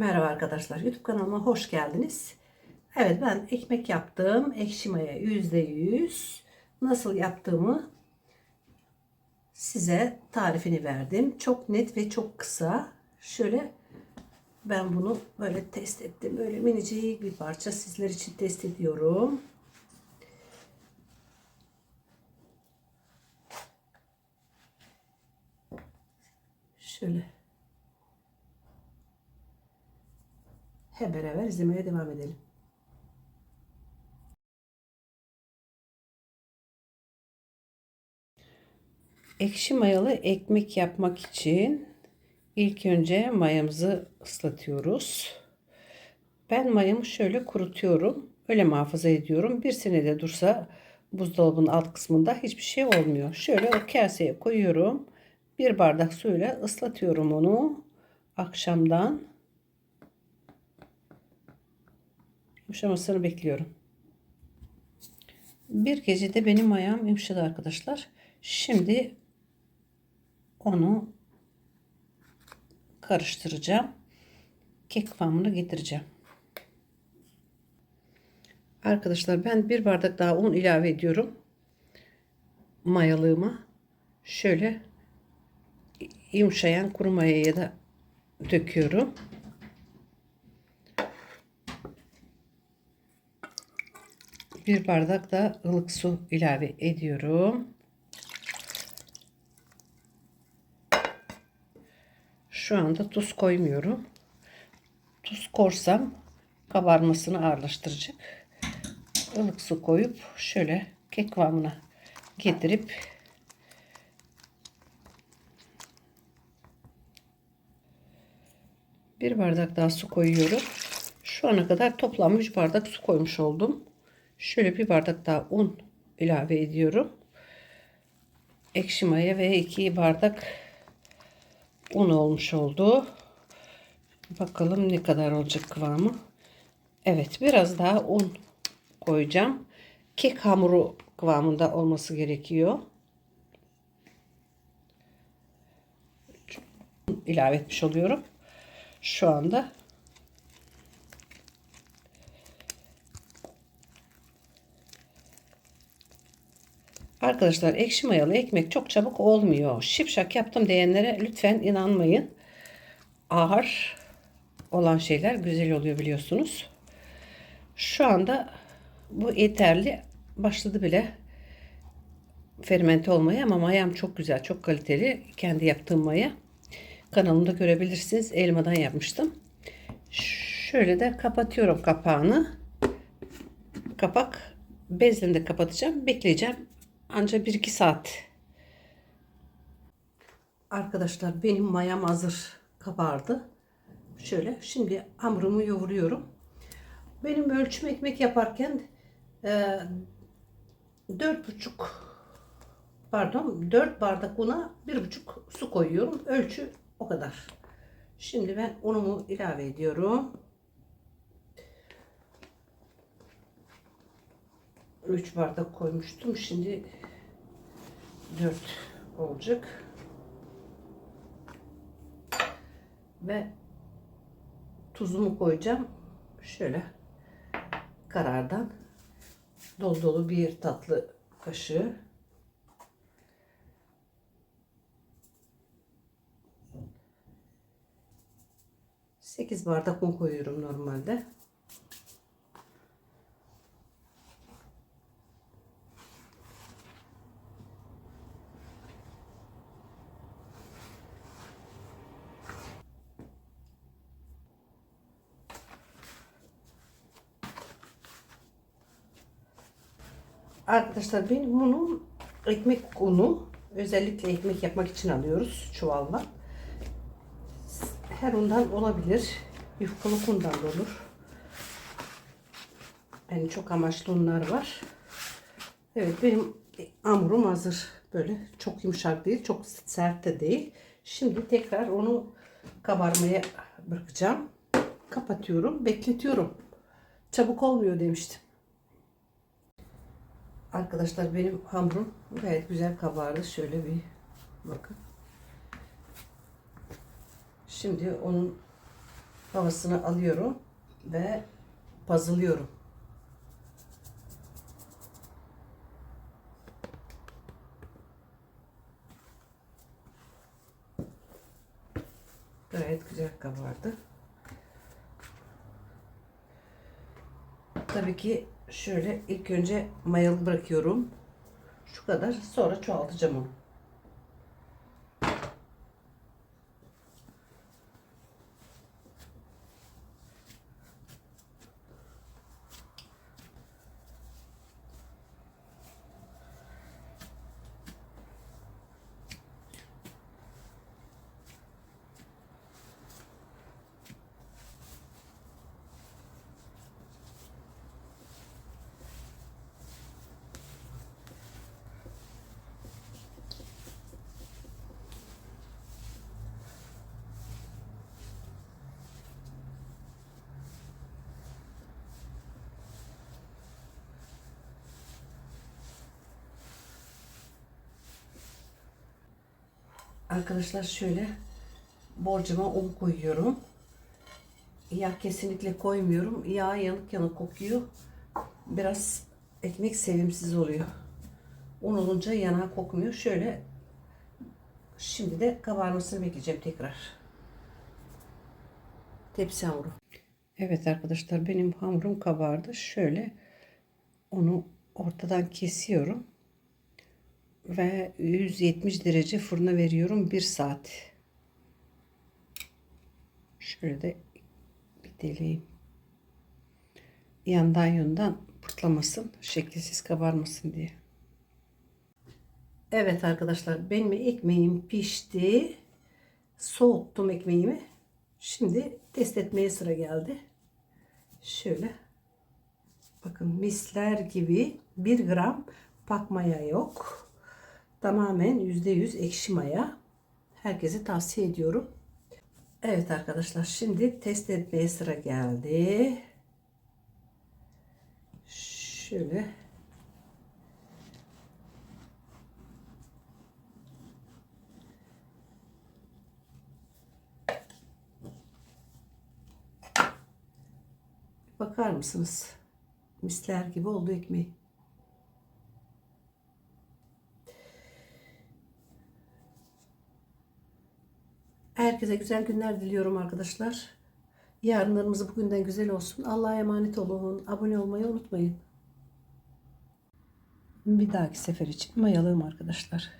Merhaba arkadaşlar. YouTube kanalıma hoş geldiniz. Evet ben ekmek yaptım. Ekşi maya %100. Nasıl yaptığımı size tarifini verdim. Çok net ve çok kısa. Şöyle ben bunu böyle test ettim. Böyle minicik bir parça sizler için test ediyorum. Şöyle hep beraber izlemeye devam edelim. Ekşi mayalı ekmek yapmak için ilk önce mayamızı ıslatıyoruz. Ben mayamı şöyle kurutuyorum. Öyle muhafaza ediyorum. Bir senede dursa buzdolabının alt kısmında hiçbir şey olmuyor. Şöyle o kaseye koyuyorum. Bir bardak suyla ıslatıyorum onu. Akşamdan yumuşamasını bekliyorum. Bir gecede benim ayağım yumuşadı arkadaşlar. Şimdi onu karıştıracağım. Kek kıvamını getireceğim. Arkadaşlar ben bir bardak daha un ilave ediyorum. Mayalığıma. Şöyle yumuşayan kuru mayaya da döküyorum. Bir bardak da ılık su ilave ediyorum. Şu anda tuz koymuyorum. Tuz korsam kabarmasını ağırlaştıracak. Ilık su koyup şöyle kek kıvamına getirip bir bardak daha su koyuyorum. Şu ana kadar toplam 3 bardak su koymuş oldum. Şöyle bir bardak daha un ilave ediyorum. Ekşi maya ve 2 bardak un olmuş oldu. Bakalım ne kadar olacak kıvamı. Evet biraz daha un koyacağım. Kek hamuru kıvamında olması gerekiyor. ilave etmiş oluyorum. Şu anda Arkadaşlar ekşi mayalı ekmek çok çabuk olmuyor. Şipşak yaptım diyenlere lütfen inanmayın. Ağır olan şeyler güzel oluyor biliyorsunuz. Şu anda bu yeterli. Başladı bile fermente olmaya ama mayam çok güzel, çok kaliteli. Kendi yaptığım maya. Kanalımda görebilirsiniz. Elmadan yapmıştım. Şöyle de kapatıyorum kapağını. Kapak bezle de kapatacağım. Bekleyeceğim. Ancak 1-2 saat. Arkadaşlar benim mayam hazır kabardı. Şöyle şimdi hamurumu yoğuruyorum. Benim ölçüm ekmek yaparken e, 4,5 pardon 4 bardak una 1,5 su koyuyorum. Ölçü o kadar. Şimdi ben unumu ilave ediyorum. 3 bardak koymuştum. Şimdi 4 olacak. Ve tuzumu koyacağım. Şöyle karardan dolu dolu bir tatlı kaşığı. Sekiz bardak un koyuyorum normalde. Arkadaşlar benim unum ekmek unu. Özellikle ekmek yapmak için alıyoruz çuvalla. Her undan olabilir. Yufkalık undan da olur. Yani çok amaçlı unlar var. Evet benim hamurum hazır. Böyle çok yumuşak değil, çok sert de değil. Şimdi tekrar onu kabarmaya bırakacağım. Kapatıyorum, bekletiyorum. Çabuk olmuyor demiştim. Arkadaşlar benim hamurum gayet güzel kabardı. Şöyle bir bakın. Şimdi onun havasını alıyorum ve pazılıyorum. Gayet güzel kabardı. Tabii ki şöyle ilk önce mayalı bırakıyorum. Şu kadar. Sonra çoğaltacağım onu. Arkadaşlar şöyle borcama un koyuyorum. Yağ kesinlikle koymuyorum. Yağ yanık yanık kokuyor. Biraz ekmek sevimsiz oluyor. Un olunca yana kokmuyor. Şöyle şimdi de kabarmasını bekleyeceğim tekrar. Tepsi hamuru. Evet arkadaşlar benim hamurum kabardı. Şöyle onu ortadan kesiyorum ve 170 derece fırına veriyorum 1 saat. Şöyle de bir deleyim. Yandan yandan pırtlamasın, şekilsiz kabarmasın diye. Evet arkadaşlar benim ekmeğim pişti. Soğuttum ekmeğimi. Şimdi test etmeye sıra geldi. Şöyle. Bakın misler gibi 1 gram pak maya yok. Tamamen %100 ekşi maya. Herkese tavsiye ediyorum. Evet arkadaşlar şimdi test etmeye sıra geldi. Şöyle Bakar mısınız? Misler gibi oldu ekmeği. Herkese güzel günler diliyorum arkadaşlar. Yarınlarımız bugünden güzel olsun. Allah'a emanet olun. Abone olmayı unutmayın. Bir dahaki sefer için mayalığım arkadaşlar.